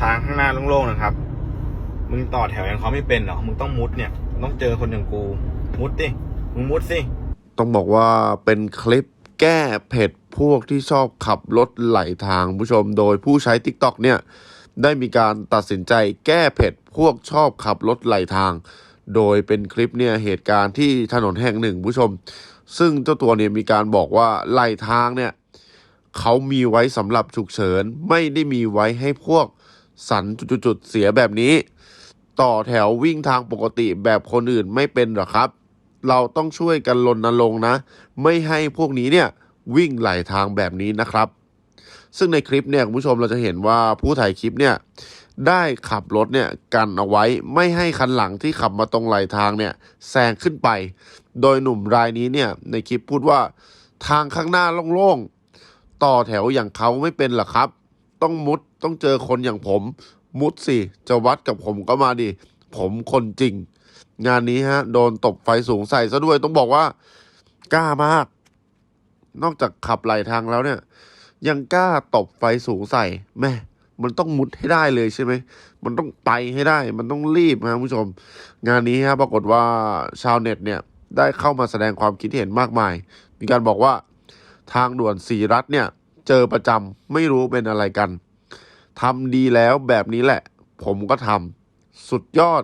ทางข้างหน้าโล่งๆนะครับ มึงต่อแถวยังเขาไม่เป็นหรอ มึงต้องมุดเนี่ย ต้องเจอคนอย่างกู มุดดิ มึงมุดสิ ต้องบอกว่าเป็นคลิปแก้เผ็ดพวกที่ชอบขับรถไหลทางผู้ชม โดยผู้ใช้ TikTok เนี่ย ได้มีการตัดสินใจแก้เผ็ดพวกชอบขับรถไหลทาง โดยเป็นคลิปเนี่ยเหตุการณ์ที่ถนนแห่งหนึ่งผู้ชม ซึ่งเจ้าตัวเนี่ยมีการบอกว่าไหลทางเนี่ยเขามีไว้สำหรับฉุกเฉินไม่ได้มีไว้ให้พวก สันจุดๆเสียแบบนี้ ต่อแถววิ่งทางปกติแบบคนอื่นไม่เป็นหรอครับ เราต้องช่วยกันรณรงนะ ไม่ให้พวกนี้เนี่ยวิ่งไหลทางแบบนี้นะครับ ซึ่งในคลิปเนี่ยคุณผู้ชมเราจะเห็นว่าผู้ถ่ายคลิปเนี่ยได้ขับรถเนี่ยกันเอาไว้ไม่ให้คันหลังที่ขับมาตรงไหลทางเนี่ยแซงขึ้นไป โดยหนุ่มรายนี้เนี่ยในคลิปพูดว่าทางข้างหน้าโล่งๆ ต่อแถวอย่างเขาไม่เป็นหรอครับ ต้องมุดต้องเจอคนอย่างผม มุดสิ จะวัดกับผมก็มาดิ ผมคนจริง งานนี้ฮะ โดนตบไฟสูงใส่ซะด้วยต้องบอกว่ากล้ามาก นอกจากขับไหลทางแล้วเนี่ย ยังกล้าตบไฟสูงใส่แม่มันต้องมุดให้ได้เลยใช่ไหม มันต้องไปให้ได้ มันต้องรีบนะคุณผู้ชม งานนี้ฮะปรากฏว่าชาวเน็ตเนี่ยได้เข้ามาแสดงความคิดเห็นมากมาย มีการบอกว่าทางด่วนสีรัฐเนี่ย เจอประจำไม่รู้เป็นอะไรกันทำดีแล้วแบบนี้แหละ ผมก็ทำสุดยอด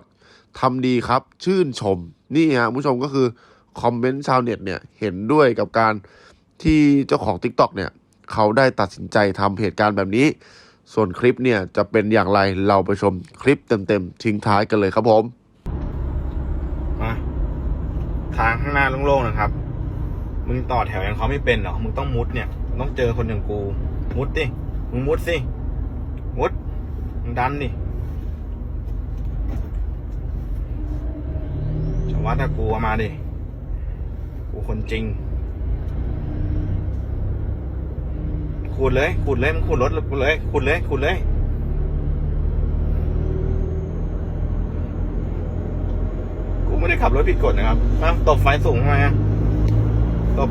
ทำดีครับ ชื่นชม นี่ฮะผู้ชมก็คือคอมเมนต์ชาวเน็ตเนี่ยเห็นด้วยกับการที่เจ้าของ TikTok เนี่ย เขาได้ตัดสินใจทำเหตุการณ์แบบนี้ ส่วนคลิปเนี่ย จะเป็นอย่างไรเราไปชมคลิปเต็มๆทิ้งท้ายกันเลยครับผมมาทางข้างหน้าโล่งๆนะครับ มึงต่อแถวยังเขาไม่เป็นเหรอ มึงต้องมุดเนี่ย มึงต้องเจอคนอย่างกู มุดดิมึงมุดสิ มุด มึงดันดิจะวัดถ้ากูามาดิ กูคนจริง ขูดเลย ขูดเลย มึงขูดรถกูเลย ขูดเลย ขูดเลยกูไม่ได้ขับรถผิดกฎนะครับตบไฟสูงทำไมอะตบ